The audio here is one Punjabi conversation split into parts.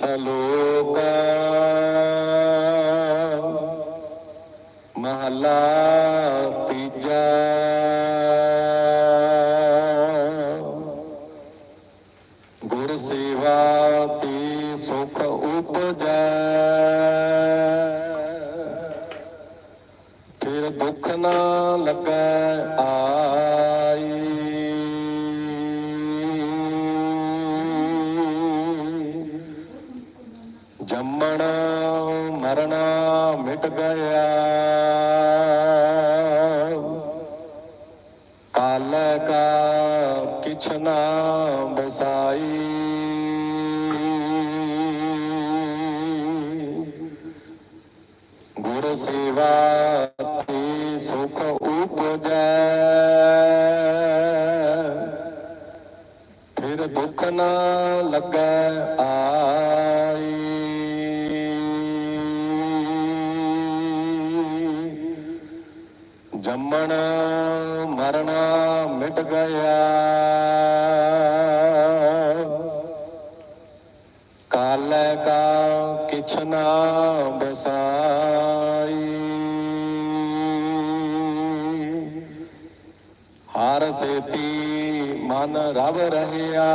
ਸਲੋਕ ਮਹਲਾ ਤੀਜਾ ਗੁਰ ਸੇਵਾ ਤੇ ਸੁਖ ਉਪਜੈ। ਫਿਰ ਦੁੱਖ ਨਾ ਲੱਗੈ ਆ ਗਿਆ ਕਾਲ ਕਾ ਕਿਛ ਨਾ ਬਸਾਈ ਗੁਰ ਸੇਵਾ ਤੇ ਸੁਖ ਉਪਜੈ। ਫਿਰ ਦੁੱਖ ਨਾ ਲੱਗੈ ਆਈ। ਜੰਮਣ ਮਰਨਾ ਮਿਟ ਗਿਆ। ਕਾਲੇ ਕਾ ਕਿਛ ਨਾ ਬਸਾਈ ਹਰ ਸੇਤੀ ਮਨ ਰਵ ਰਹਿਆ।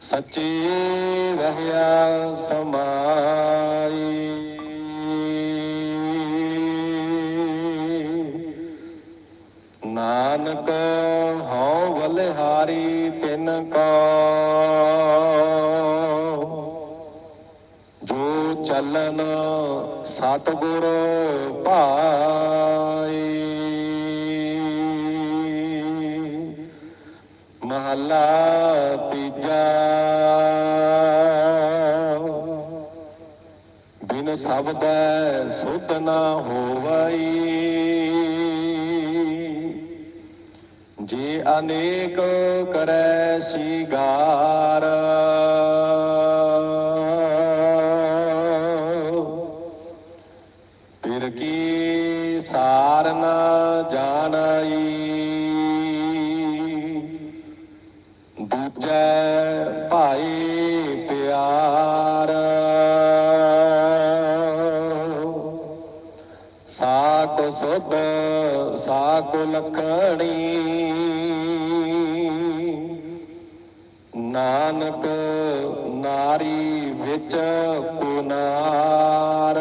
ਸੱਚੀ ਰਹਿਆ ਸਮਾਈ। ਬਲਿਹਾਰੀ ਤਿਨ ਕੋ ਜੋ ਚੱਲਨ ਸਤਿਗੁਰ ਭਾਈ ਮਹਲਾ ਤੀਜਾ। ਬਿਨ ਸ਼ਬਦੈ ਸੁਧ ਨਾ ਹੋਵਈ। ਜੇ ਅਨੇਕ ਕਰੈ ਸਿਗਾਰ ਸਾ ਕੋ ਸੁਧ ਸਾ ਕੋ ਲਖਣੀ। ਨਾਨਕ ਨਾਰੀ ਵਿੱਚ ਕੁਨਾਰ।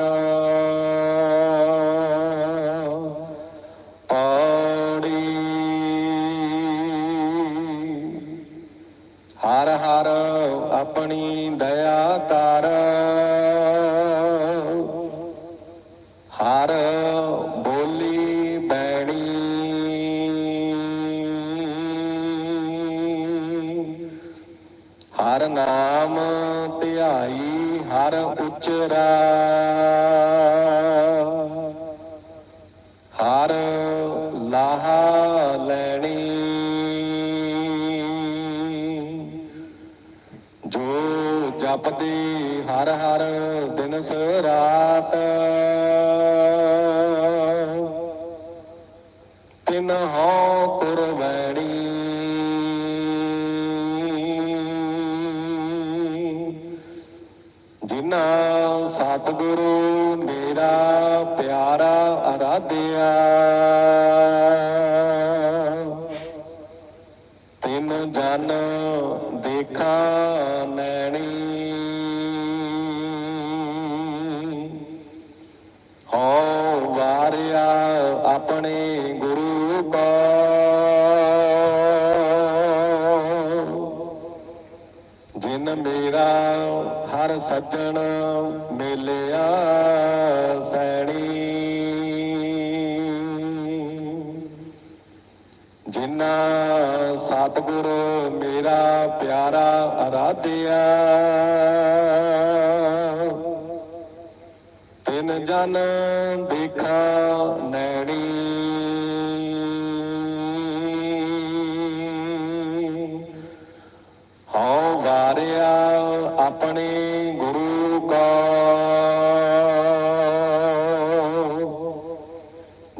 ਪੌੜੀ। ਹਰ ਹਰ ਆਪਣੀ ਦਇਆ ਕਰ। ਹਰ ਨਾਮ ਧਿਆਈ ਹਰ ਉਚਰਾ। ਹਰ ਲਾਹਾ ਲੈਣੀ। ਜੋ ਜਪਦੇ ਹਰ ਹਰ ਦਿਨਸ ਰਾਤ। ਤਿਨ ਹਉ ਜਿਨਾ ਸਤਿਗੁਰੂ ਮੇਰਾ ਪਿਆਰਾ ਅਰਾਧਿਆ। ਤਿਨ ਜਨ ਦੇਖਾ ਨੈਣੀ। ਹੋ ਵਾਰਿਆ ਆਪਣੇ ਗੁਰੂ ਕੋ ਜਿਨ ਮੇਰਾ ਹਰ ਸੱਜਣ ਮਿਲਿਆ ਸੈਣੀ। ਜਿਨਾ ਸਤਿਗੁਰ ਮੇਰਾ ਪਿਆਰਾ ਅਰਾਧਿਆ ਤਿੰਨ ਜਨ ਦੇਖਾ ਨੈਣੀ।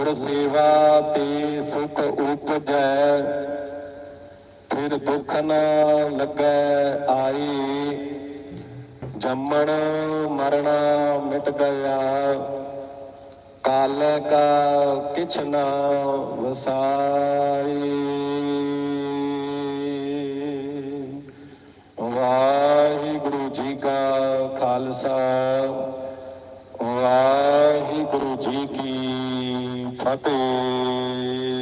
ਗੁਰ ਸੇਵਾ ਤੇ ਸੁਖ ਉਪਜੈ। ਫਿਰ ਦੁੱਖ ਨਾ ਲੱਗੈ ਆਈ ਜੰਮਣ ਮਰਣਾ ਮਿਟ ਗਿਆ। ਕਾਲ ਕਾ ਕਿਛ ਨਾ ਵਸਾਈ ਵਾਹਿਗੁਰੂ ਜੀ ਕਾ ਖਾਲਸਾ। ਵਾਹਿਗੁਰੂ ਜੀ ਕੀ Fate